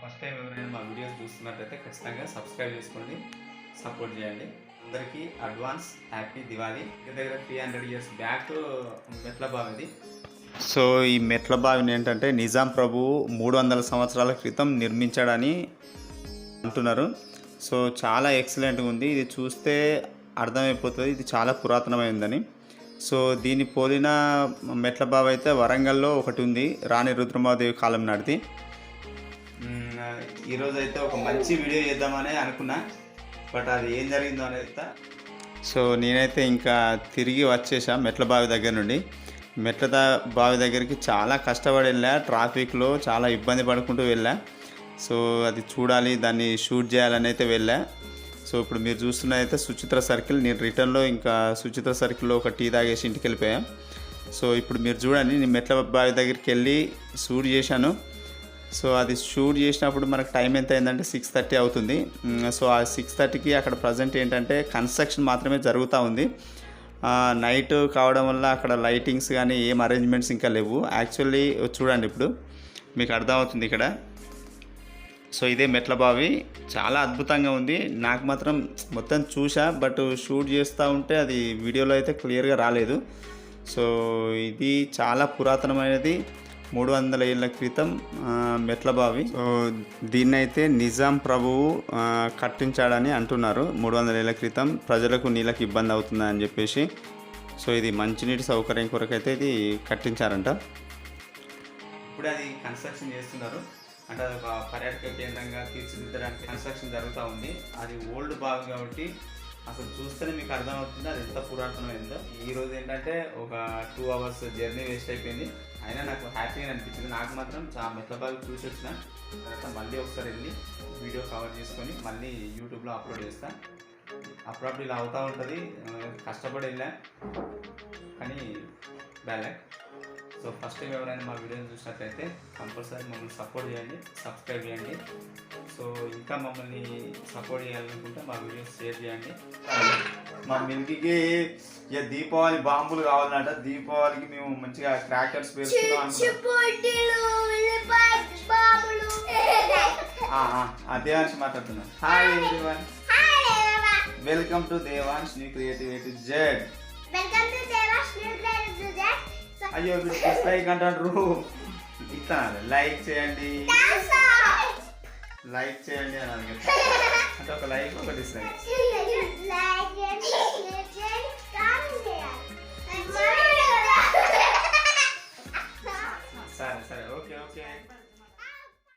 First time ఎవరైనా మా videos చూస్తున్నట్టయితే ఖచ్చితంగా సబ్స్క్రైబ్ చేసుకోండి సపోర్ట్ చేయండి. అందరికీ అడ్వాన్స్ హ్యాపీ దివాళీ. దగ్గర దగ్గర త్రీ హండ్రెడ్ ఇయర్స్ బ్యాక్ మెట్ల బావిది సో ఈ మెట్ల బావిని ఏంటంటే నిజాం ప్రభు మూడు వందల సంవత్సరాల క్రితం నిర్మించాడని అంటున్నారు. సో చాలా ఎక్సలెంట్గా ఉంది. ఇది చూస్తే అర్థమైపోతుంది. ఇది చాలా పురాతనమైందని. సో దీని పోలిన మెట్ల బావి అయితే వరంగల్లో ఒకటి ఉంది. రాణి రుద్రమాదేవి కాలం నాటిది. ఈరోజు అయితే ఒక మంచి వీడియో చేద్దామని అనుకున్నా బట్ అది ఏం జరిగిందో అనేది సో నేనైతే ఇంకా తిరిగి వచ్చేసా మెట్ల బావి దగ్గర నుండి. మెట్ల బావి దగ్గరికి చాలా కష్టపడి వెళ్ళా ట్రాఫిక్లో చాలా ఇబ్బంది పడుకుంటూ వెళ్ళా. సో అది చూడాలి దాన్ని షూట్ చేయాలని అయితే వెళ్ళా. సో ఇప్పుడు మీరు చూస్తున్నదైతే సుచిత్ర సర్కిల్. నేను రిటర్న్లో ఇంకా సుచిత్ర సర్కిల్లో ఒక టీ తాగేసి ఇంటికి వెళ్ళిపోయాం సో ఇప్పుడు మీరు చూడండి నేను మెట్ల బావి దగ్గరికి వెళ్ళి షూట్ చేశాను. సో అది షూట్ చేసినప్పుడు మనకు టైం ఎంత అయిందంటే సిక్స్ థర్టీ అవుతుంది. సో ఆ సిక్స్ థర్టీకి అక్కడ ప్రజెంట్ ఏంటంటే కన్స్ట్రక్షన్ మాత్రమే జరుగుతూ ఉంది. నైట్ కావడం వల్ల అక్కడ లైటింగ్స్ కానీ ఏం అరేంజ్మెంట్స్ ఇంకా లేవు. యాక్చువల్లీ చూడండి ఇప్పుడు మీకు అర్థమవుతుంది ఇక్కడ. సో ఇదే మెట్ల బావి. చాలా అద్భుతంగా ఉంది. నాకు మాత్రం మొత్తం చూసా బట్ షూట్ చేస్తూ ఉంటే అది వీడియోలో అయితే క్లియర్గా రాలేదు. సో ఇది చాలా పురాతనమైనది. మూడు వందల ఏళ్ళ క్రితం ఆ, మెట్ల బావి సో దీన్ని అయితే నిజాం ప్రభువు కట్టించాడని అంటున్నారు. మూడు వందల ఏళ్ళ క్రితం ప్రజలకు నీళ్ళకి ఇబ్బంది అవుతుందని చెప్పేసి. సో ఇది మంచినీటి సౌకర్యం కొరకైతే ఇది కట్టించారంట. ఇప్పుడు అది కన్స్ట్రక్షన్ చేస్తున్నారు. అంటే అది ఒక పర్యాటక కేంద్రంగా తీర్చిదిద్దడానికి కన్స్ట్రక్షన్ జరుగుతూ ఉంది. అది ఓల్డ్ బావి కాబట్టి అసలు చూస్తేనే మీకు అర్థమవుతుంది అది ఎంత పురాతనమైందో ఈ రోజు ఏంటంటే ఒక టూ అవర్స్ జర్నీ వేస్ట్ అయిపోయింది. అయినా నాకు హ్యాపీగా అనిపించింది. నాకు మాత్రం చాలా మెట్ల చూసి వచ్చిన తర్వాత మళ్ళీ ఒకసారి వెళ్ళి వీడియో కవర్ చేసుకొని మళ్ళీ యూట్యూబ్లో అప్లోడ్ చేస్తా. అప్పుడప్పుడు ఇలా అవుతూ ఉంటుంది. కష్టపడి వెళ్ళా. కానీ బ్యాలెక్ సో ఫస్ట్ టైం ఎవరైనా మా వీడియోని చూసినట్లయితే కంపల్సరీ మమ్మల్ని సపోర్ట్ చేయండి సబ్స్క్రైబ్ చేయండి. సో ఇంకా మమ్మల్ని సపోర్ట్ చేయాలనుకుంటే మా వీడియోస్ షేర్ చేయండి. మా మిల్కీకి ఇక దీపావళి బాంబులు కావాలంట దీపావళికి మేము మంచిగా క్రాకర్స్ ఆ, దేవాంశ్ మాట్లాడుతున్నాను hi everyone. Welcome to Devansh new creativity Z. Welcome to Devas new creative సుజెట్. అయ్యో డిస్లైక్ అంటారు ఇట్లా లైక్ చేయండి. లైక్ చేయండి అని అంటే ఒక లైక్ ఒక డిస్లైక్